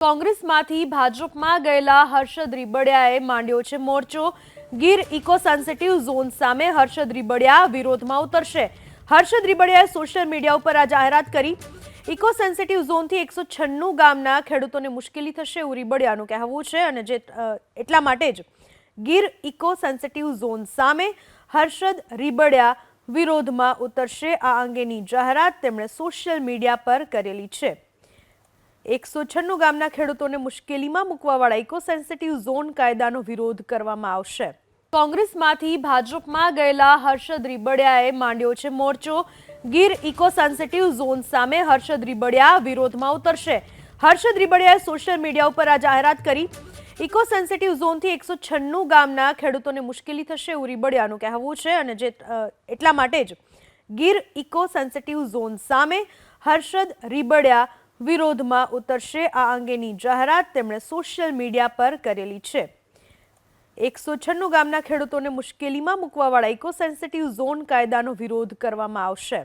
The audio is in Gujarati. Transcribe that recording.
કોંગ્રેસમાંથી ભાજપમાં ગયેલા હર્ષદ રીબડિયાએ માંડ્યો છે મોરચો. ગીર ઇકો સેન્સિટિવ ઝોન સામે હર્ષદ રીબડિયા વિરોધમાં ઉતરશે. હર્ષદ રીબડિયાએ સોશિયલ મીડિયા ઉપર આ જાહેરાત કરી. ઇકો સેન્સિટિવ ઝોનથી એકસો છન્નું ગામના ખેડૂતોને મુશ્કેલી થશે એવું રીબડિયાનું કહેવું છે અને જે એટલા માટે જ ગીર ઇકો સેન્સિટિવ ઝોન સામે હર્ષદ રીબડિયા વિરોધમાં ઉતરશે આ અંગેની જાહેરાત તેમણે સોશિયલ મીડિયા પર કરેલી છે. એકસો છન્નું ગામના ખેડૂતોને મુશ્કેલીમાં મૂકવાવાળા ઇકો સેન્સિટિવ ઝોન કાયદાનો વિરોધ કરવામાં આવશે. કોંગ્રેસમાંથી ભાજપમાં ગયેલા હર્ષદ રીબડિયાએ માંડ્યો છે મોરચો. ગીર ઇકો સેન્સિટિવ ઝોન સામે હર્ષદ રીબડિયા વિરોધમાં ઉતરશે. હર્ષદ રીબડિયાએ સોશિયલ મીડિયા ઉપર આ જાહેરાત કરી. ઇકો સેન્સિટિવ ઝોનથી એકસો છન્નું ગામના ખેડૂતોને મુશ્કેલી થશે એવું રીબડિયાનું કહેવું છે અને જે એટલા માટે જ ગીર ઇકો સેન્સિટિવ ઝોન સામે હર્ષદ રીબડિયા વિરોધમાં ઉતરશે આ અંગેની જાહેરાત તેમણે સોશિયલ મીડિયા પર કરેલી છે. એકસો છન્નું ગામના ખેડૂતોને મુશ્કેલીમાં મૂકવાવાળા ઇકો સેન્સિટિવ ઝોન કાયદાનો વિરોધ કરવામાં આવશે.